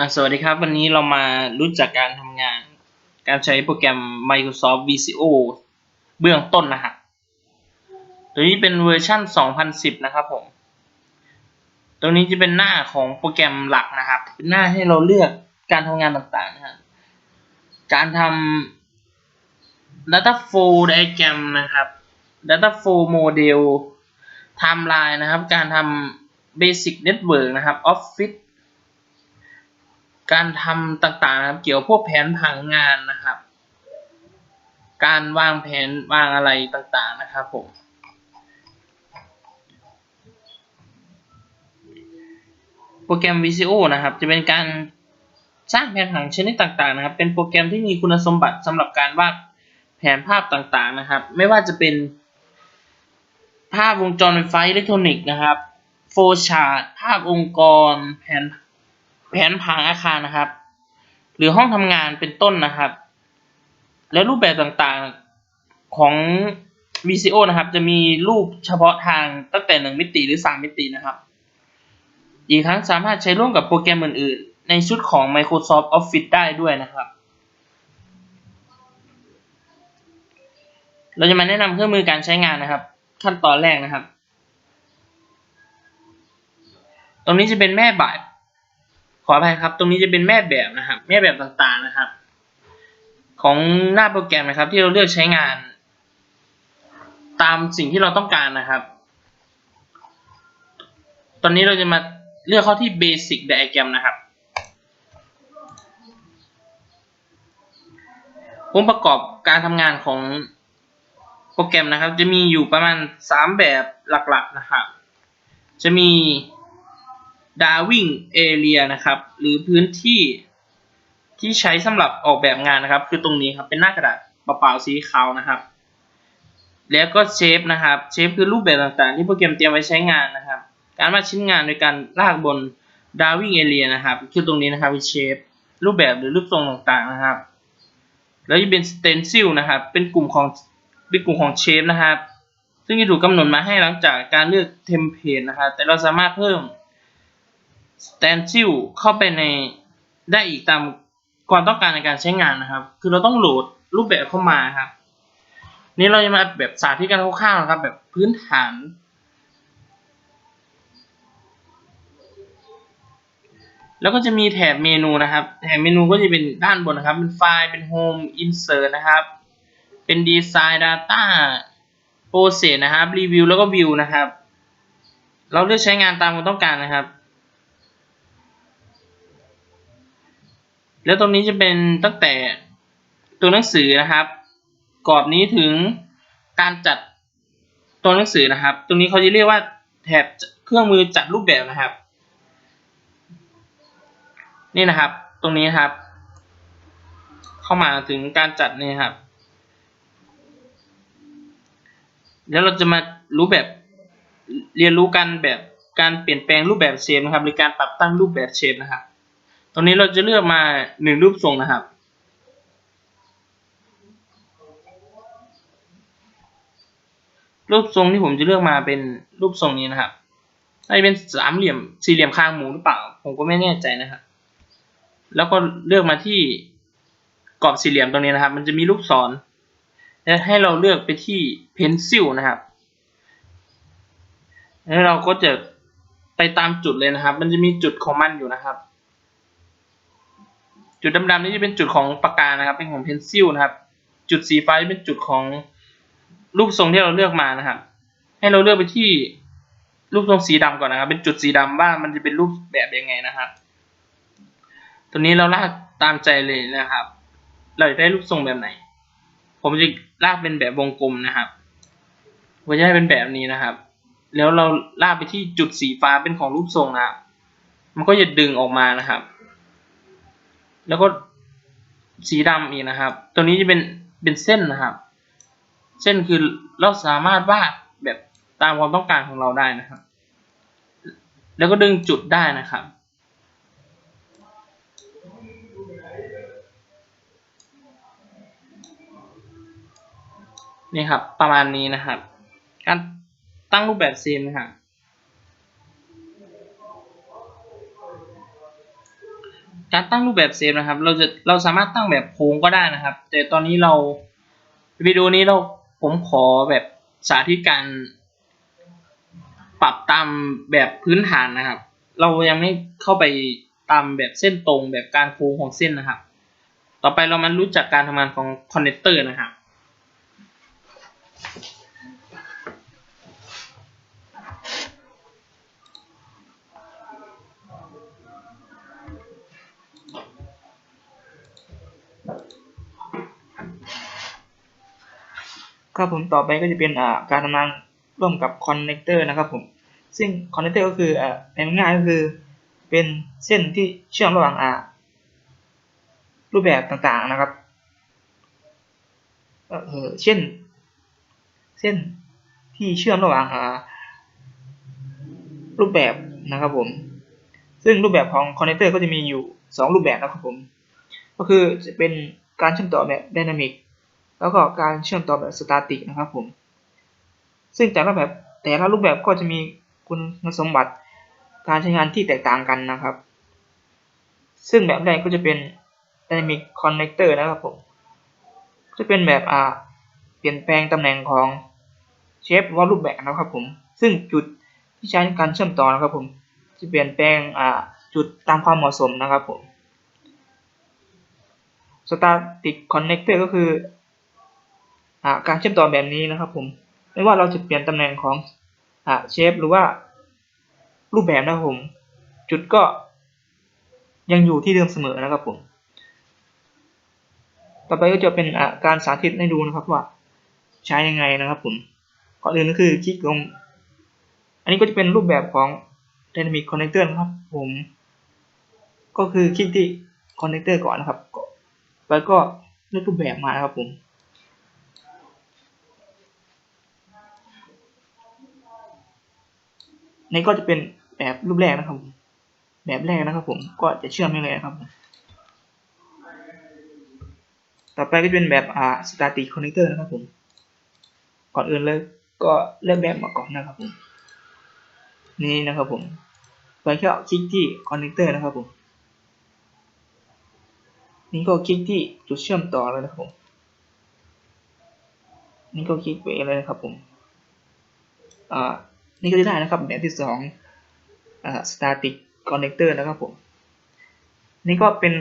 อะสวัสดีครับ วันนี้เรามารู้จักการทำงาน การใช้โปรแกรม Microsoft VCO เบื้องต้นนะครับตัวนี้เป็นเวอร์ชัน2010 นะครับผม ตรงนี้จะเป็นหน้าของโปรแกรมหลักนะครับ เป็นหน้าให้เราเลือกการทำงานต่างๆนะครับการทำ Data Flow Diagram นะครับ Data Flow Model Timeline นะครับ การทำ Basic Network นะครับ Office การทำต่างๆนะครับเกี่ยวพวกแผนผังงานนะครับ การวางแผนวางอะไรต่างๆนะครับผมโปรแกรม VCO นะครับ จะเป็นการสร้างแผนผังชนิดต่างๆนะครับ เป็นโปรแกรมที่มีคุณสมบัติสำหรับการวาดแผนภาพต่างๆนะครับ ไม่ว่าจะเป็นภาพวงจรไฟฟ้าอิเล็กทรอนิกส์นะครับ โฟชาร์ตภาพองค์กร แผน แผนผังอาคารนะครับ หรือห้องทำงานเป็นต้นนะครับ และรูปแบบต่างๆของ VCO นะครับ จะมีรูปเฉพาะทางตั้งแต่ 1 มิติหรือ 3 มิตินะครับ อีกทั้งสามารถใช้ร่วมกับโปรแกรมอื่น ๆ ในชุดของ Microsoft Office ได้ด้วยนะครับ เราจะมาแนะนำเครื่องมือการใช้งานนะครับ ขั้นตอนแรกนะครับ ตรงนี้จะเป็นแม่บาย ออภัยครับ ตรงนี้จะเป็นแม่แบบนะครับ แม่แบบต่างๆนะครับ ของหน้าโปรแกรมนะครับ ที่เราเลือกใช้งาน ตามสิ่งที่เราต้องการนะครับ ตอนนี้เราจะมาเลือกเข้าที่ Basic Diagram นะครับองค์ประกอบการทำงานของโปรแกรมนะครับ จะมีอยู่ประมาณ 3 แบบหลักๆนะครับ จะมี ดาวิ่งเอเรียนะครับ หรือพื้นที่ที่ใช้สำหรับออกแบบงานนะครับ คือตรงนี้ครับเป็นหน้ากระดาษเปล่าๆสีขาวนะครับ แล้วก็เชฟนะครับเชฟคือรูปแบบต่างๆ ที่โปรแกรมเตรียมไว้ใช้งานนะครับ การวาดชิ้นงานโดยการลากบนดาวิ่งเอเรียนะครับ คือตรงนี้นะครับเป็นเชฟรูปแบบหรือรูปทรงต่างๆนะครับ แล้วจะเป็นสเตนซิลนะครับ เป็นกลุ่มของเป็นกลุ่มของเชฟนะครับ ซึ่งจะถูกกำหนดมาให้หลังจากการเลือกเทมเพลตนะครับ แต่เราสามารถเพิ่ม stencil เข้าไปในได้อีกตามความต้องการในการใช้งานนะครับ คือเราต้องโหลดรูปแบบเข้ามาครับ นี่เราจะมาแบบสาธิตกันคร่าวๆนะครับ แบบพื้นฐาน แล้วก็จะมีแถบเมนูนะครับ แถบเมนูก็จะเป็นด้านบนนะครับ เป็นไฟล์ เป็นโฮม อินเสิร์ตนะครับ เป็นดีไซน์ดาต้าโปรเซสนะครับ รีวิว แล้วก็วิวนะครับ เราเลือกใช้งานตามความต้องการนะครับ แล้วตรงนี้จะเป็นตั้งแต่ตัวหนังสือนะครับ กรอบนี้ถึงการจัดตัวหนังสือนะครับ ตรงนี้เขาจะเรียกว่าแถบเครื่องมือจัดรูปแบบนะครับ นี่นะครับ ตรงนี้ครับ เข้ามาถึงการจัดนี่ครับ แล้วเราจะมารู้แบบเรียนรู้กันแบบการเปลี่ยนแปลงรูปแบบเชฟนะครับหรือการปรับตั้งรูปแบบเชฟนะครับ ตรงนี้เราจะเลือกมาหนึ่งรูปทรงนะครับ รูปทรงที่ผมจะเลือกมาเป็นรูปทรงนี้นะครับน่าจะเป็นสามเหลี่ยมสี่เหลี่ยมคางหมูหรือเปล่า ผมก็ไม่แน่ใจนะครับ แล้วก็เลือกมาที่กรอบสี่เหลี่ยมตรงนี้นะครับ มันจะมีลูกศรและให้เราเลือกไปที่ pencil นะครับ แล้วเราก็จะไปตามจุดเลยนะครับ มันจะมีจุดของมันอยู่นะครับ จุดดำๆนี้จะเป็นจุดของปากกานะครับ เป็นของเพนซิลนะครับ จุดสีฟ้าจะเป็นจุดของรูปทรงที่เราเลือกมานะครับ ให้เราเลือกไปที่รูปทรงสีดำก่อนนะครับ เป็นจุดสีดำว่ามันจะเป็นรูปแบบยังไงนะครับ ตัวนี้เราลากตามใจเลยนะครับ เราจะได้รูปทรงแบบไหน ผมจะลากเป็นแบบวงกลมนะครับผมจะให้เป็นแบบนี้นะครับ แล้วเราลากไปที่จุดสีฟ้าเป็นของรูปทรงนะครับ มันก็จะดึงออกมานะครับ แล้วก็สีดำอีกนะครับ ตัวนี้จะเป็นเป็นเส้นนะครับ เส้นคือเราสามารถวาดแบบตามความต้องการของเราได้นะครับ แล้วก็ดึงจุดได้นะครับ นี่ครับประมาณนี้นะครับ การตั้งรูปแบบซีนนะครับ การตั้งรูปแบบเซฟนะครับ เราจะเราสามารถตั้งแบบโค้งก็ได้นะครับ แต่ตอนนี้เราวิดีโอนี้เราผมขอแบบสาธิตการปรับตามแบบพื้นฐานนะครับ เรายังไม่เข้าไปตามแบบเส้นตรงแบบการโค้งของเส้นนะครับ ต่อไปเรามารู้จักการทำงานของคอนเนคเตอร์นะครับ ครับผมต่อไปก็จะเป็นการทำงานร่วมกับคอนเนคเตอร์นะครับผมซึ่งคอนเนคเตอร์ก็คืออ่าในง่ายก็คือเป็นเส้นที่เชื่อมระหว่างรูปแบบต่างๆนะครับเออเช่น เส้นที่เชื่อมระหว่างรูปแบบนะครับผมซึ่งรูปแบบของคอนเนคเตอร์ก็จะมีอยู่สองรูปแบบนะครับผมก็คือจะเป็นการเชื่อมต่อแบบไดนามิก แล้วก็การเชื่อมต่อแบบสตาติกนะครับผม ซึ่งแต่ละแบบแต่ละรูปแบบก็จะมีคุณสมบัติการใช้งานที่แตกต่างกันนะครับ ซึ่งแบบแรกก็จะเป็น Dynamic Connector นะครับผม จะเป็นแบบอ่าเปลี่ยนแปลงตำแหน่งของเชฟว่ารูปแบบนะครับผม ซึ่งจุดที่ใช้การเชื่อมต่อนะครับผม จะเปลี่ยนแปลงอ่าจุดตามความเหมาะสมนะครับผม Static Connector ก็คือ การเชื่อมต่อแบบนี้นะครับ ผมไม่ว่าเราจะเปลี่ยนตำแหน่งของอเชฟหรือว่ารูปแบบนะครับผม จุดก็ยังอยู่ที่เดิมเสมอนะครับผมต่อไปก็จะเป็นการสาธิตให้ดูนะครับว่าใช้ยังไงนะครับผมก่อนอื่นก็คือคลิกลง อันนี้ก็จะเป็นรูปแบบของ Dynamic Connector นะครับผม ก็คือคลิกที่ Connector ก่อนนะครับ แล้วก็เลือกรูปแบบมานะครับผม นี่ก็จะเป็นแบบรูปแรกนะครับผมแบบแรกนะครับ ผมก็จะเชื่อมให้เลยนะครับ ต่อไปก็จะเป็นแบบอ่า static connector นะครับผม ก่อนอื่นเลยก็เลือกแบบมาก่อนนะครับผม นี่นะครับผมไปแค่คลิกที่ connector นะครับผม นี่ก็คลิกที่จุดเชื่อมต่อเลยนะครับผม นี่ก็คลิกไปเลยนะครับผม อ่า นี่ก็จะได้นะครับแบบที่สองอ่า static connector นะครับผม นี่ก็เป็น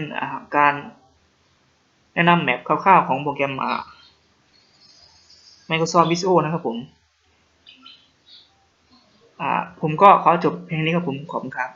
การแนะนำแมปคร่าวๆของโปรแกรม Microsoft Visual นะครับผม ผมก็ขอจบเพลงนี้ครับผม ขอบคุณครับ